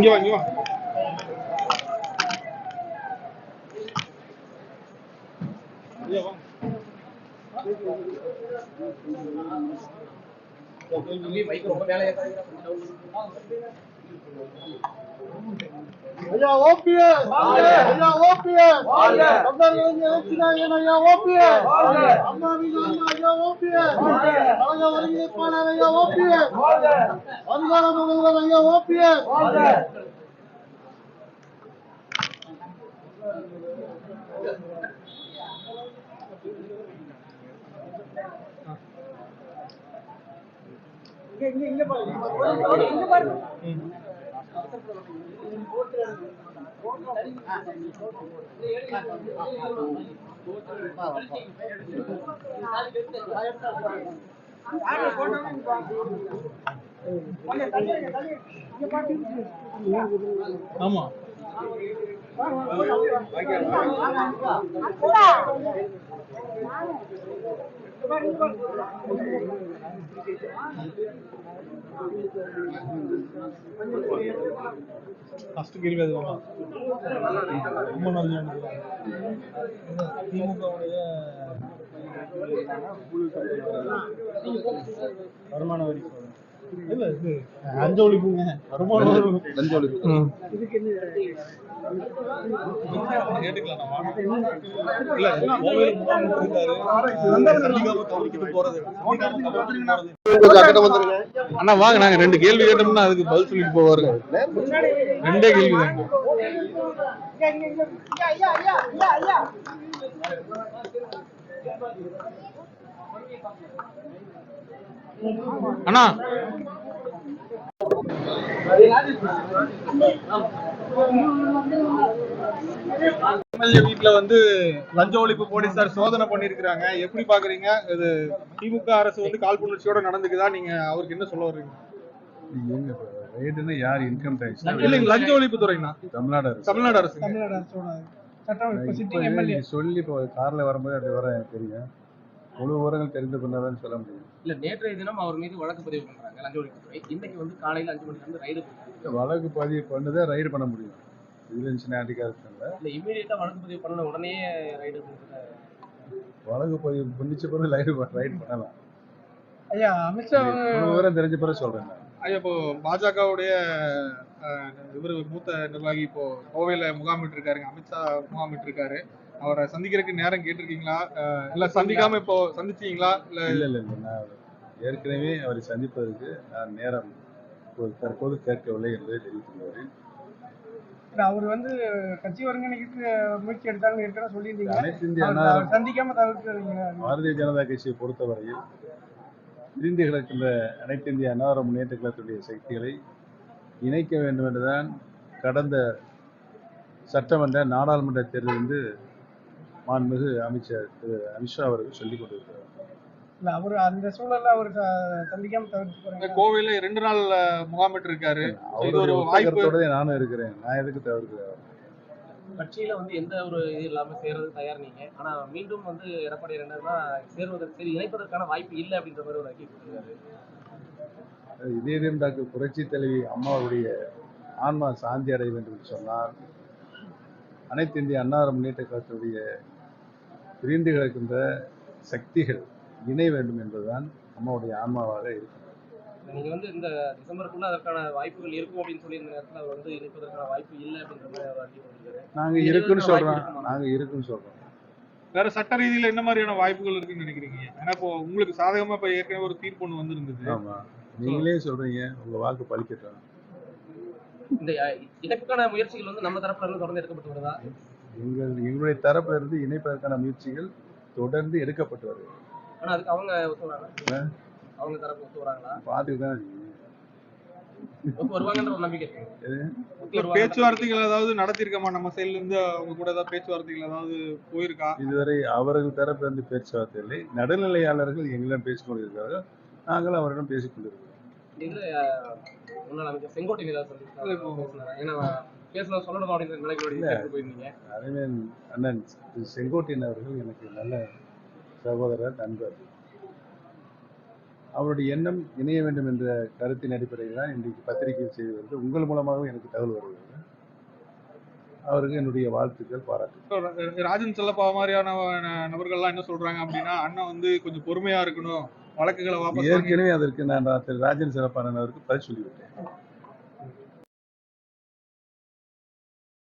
như vậy như vậy Hãy subscribe cho kênh Ghiền Mì Gõ Để không bỏ lỡ những video hấp dẫn ஐயா OPS! ஐயா OPS! தமிழர்கள் எழுச்சினாயன் ஐயா OPS! அம்மாவின் அம்மா ஐயா ஓபிஎஸ்! கழக ஒருங்கிணைப்பாளர் ஐயா ஓபிஎஸ்! அதிகார முதல்வர் ஐயா ஓபிஎஸ்! ஆமா ஃபர்ஸ்ட் கேள்வி அதுதான் ரொம்ப நல்ல திமுகவுடைய வருமான வரி. இல்ல இது லஞ்ச ஒழிப்புங்க. வருமான வரி லஞ்ச அண்ணா வாங்க நாங்க ரெண்டு கேள்வி கேட்டோம்னா அதுக்கு பதில் சொல்லிட்டு போவாருங்க. ரெண்டே கேள்வி அண்ணா. எம்எல்ஏ வீட்ல வந்து லஞ்ச ஒழிப்பு போலீசார் சோதனை பண்ணிருக்காங்க எப்படி பாக்குறீங்க? இது திமுக அரசு வந்து காழ்ப்புணர்ச்சியோட நடந்துக்குதா? நீங்க அவருக்கு என்ன சொல்ல வர்றீங்க? ரைடுன்னா யார் இன்கம் டேக்ஸ் லஞ்ச ஒழிப்பு துறைண்ணா தமிழ்நாடு அரசு. தமிழ்நாடு அரசு தமிழ்நாடு அரசோட சட்டம் இப்ப இப்ப சிட்டிங் எம்எல்ஏ சொல்லி இப்போ கார்ல வரும்போது அது வர தெரியும். முழு விவரங்கள் தெரிந்து கொண்டாதான் சொல்ல முடியும். இல்ல நேற்றைய தினம் அவர் மீது வழக்கு பதிவு பண்றாங்க லஞ்ச ஒழிப்புத்துறை இன்னைக்கு வந்து காலையில அஞ்சு மணிக்கு வந்து ரைடு போட்டாங்க வழக்கு பதிவு பண்ணதான் ரைடு பண்ண முடியும். விஜிலன்ஸ் நாட்டிக்காரத்துல இல்ல இமீடியட்டா வழக்கு பதிவு பண்ண உடனே ரைடு பண்றது வழக்கு பதிவு பண்ணிச்ச பிறகு ரைடு ரைடு பண்ணலாம். ஐயா அமித்ஷா விவரம் தெரிஞ்ச பிறகு சொல்றேன். ஐயா இப்போ பாஜகவுடைய இவர் மூத்த நிர்வாகி இப்போ கோவையில முகாமிட்டு இருக்காருங்க அமித்ஷா முகாமிட்டு இருக்காரு அவரை சந்திக்கிறதுக்கு நேரம் கேட்டிருக்கீங்களா? இல்ல சந்திக்காம இப்போ சந்திச்சீங்களா? இல்ல இல்ல இல்ல இல்ல. நான் ஏற்கனவே அவரை சந்திப்பதற்கு நான் நேரம் தற்போது கேட்கவில்லை என்பதை தெரிவித்துள்ளேன் அவர் வந்து கட்சி ஒருங்கிணைக்கு முயற்சி எடுத்தாங்கன்னு ஏற்கனவே சொல்லியிருந்தீங்க. சந்திக்காம தவிர்க்கிறீங்க பாரதிய ஜனதா கட்சியை பொறுத்தவரையில் பிரிந்து கிடக்கின்ற அனைத்து இந்திய அன்னார முன்னேற்ற கழகத்துடைய சக்திகளை இணைக்க வேண்டும் என்றுதான் கடந்த சட்டமன்ற நாடாளுமன்ற தேர்தல் வந்து மாண்புமிகு அமைச்சர் திரு அமித்ஷா அவர்கள் சொல்லிக் கொண்டிருக்கிறார். இல்ல அவர் அந்த சூழல்ல அவர் சந்திக்காம தவிர்த்து போறாங்க. கோவையில ரெண்டு நாள் முகாமிட்டு இருக்காரு. இது ஒரு அவருடைய வாய்ப்பு. ஒத்தகத்தோடவே நானும் இருக்கிறேன். நான் எதுக்கு தவிர்க்கிறேன் கட்சியில வந்து எந்த ஒரு இது இல்லாம சேர்றது தயார் நீங்க? ஆனா மீண்டும் வந்து எடப்பாடி என்னன்னா சேர்வதற்கு சரி இணைப்பதற்கான வாய்ப்பு இல்லை அப்படின்ற மாதிரி ஒரு அறிக்கை கொடுத்திருக்காரு. இதயம் டாக்டர் புரட்சி தலைவி அம்மாவுடைய ஆன்மா சாந்தி அடைய வேண்டும் என்று சொன்னால் அனைத்து இந்திய அன்னார முன்னேற்ற கழகத்துடைய பிரிந்து கிடக்கின்ற சக்திகள் இணை வேண்டும் என்பதுதான் அம்மாவுடைய ஆன்மாவாக இருக்கு நீங்க வந்து இந்த டிசம்பருக்குள்ள அதற்கான வாய்ப்புகள் இருக்கும் அப்படின்னு சொல்லி இந்த நேரத்துல அவர் வந்து இணைப்பதற்கான வாய்ப்பு இல்லை அப்படின்ற மாதிரி இருக்குன்னு வாய்ப்பு சொல்றோம். இருக்குமா? நாங்க இருக்குன்னு சொல்றோம். வேற சட்ட ரீதியில என்ன மாதிரியான வாய்ப்புகள் இருக்குன்னு நினைக்கிறீங்க? ஏன்னா இப்போ உங்களுக்கு சாதகமா இப்ப ஏற்கனவே ஒரு தீர்ப்பு ஒண்ணு வந்திருந்தது. ஆமா. நீங்களே சொல்றீங்க. உங்க வாக்கு பலிக்கட்டும் இந்த இணைப்புக்கான முயற்சிகள் வந்து நம்ம தரப்புல இருந்து தொடர்ந்து எடுக்கப்பட்டு வருதா? எங்கள் எங்களுடைய தரப்பிலிருந்து இருந்து இணைப்பதற்கான முயற்சிகள் தொடர்ந்து எடுக்கப்பட்டு வருது ஆனா அதுக்கு அவங்க அவங்க தரப்பு ஒத்து வராங்களா பார்த்துட்டு தான் பேச்சுவார்த்தைகள் ஏதாவது நடத்திருக்கோமா நம்ம சைடுல இருந்து அவங்க கூட ஏதாவது பேச்சுவார்த்தைகள் ஏதாவது போயிருக்கா? இதுவரை அவர்கள் தரப்பிலிருந்து பேச்சுவார்த்தை இல்லை. நடுநிலையாளர்கள் எங்களிடம் பேசிக் கொண்டிருக்கிறார்கள். நாங்கள் அவரிடம் பேசிக் கொண்டிருக்கிறோம். இதுல பேசணும் சொல்லணும் அப்படிங்கிற நிலைகளோட கேட்டு போயிருந்தீங்க. அண்ணன் திரு செங்கோட்டையன் அவர்கள் எனக்கு நல்ல சகோதரர் நண்பர். அவருடைய எண்ணம் இணைய வேண்டும் என்ற கருத்தின் அடிப்படையில் தான் இன்றைக்கு பத்திரிகையில் செய்து வருது. உங்கள் மூலமாகவும் எனக்கு தகவல் வருகிறது. அவருக்கு என்னுடைய வாழ்த்துக்கள் பாராட்டு ராஜன் செல்லப்பா மாதிரியான நபர்கள்லாம் என்ன சொல்றாங்க அப்படின்னா அண்ணன் வந்து கொஞ்சம் பொறுமையா இருக்கணும் வழக்குகளை ஏற்கனவே அதற்கு நான் ராஜன் சிறப்பானவருக்கு பதில் சொல்லிவிட்டேன்.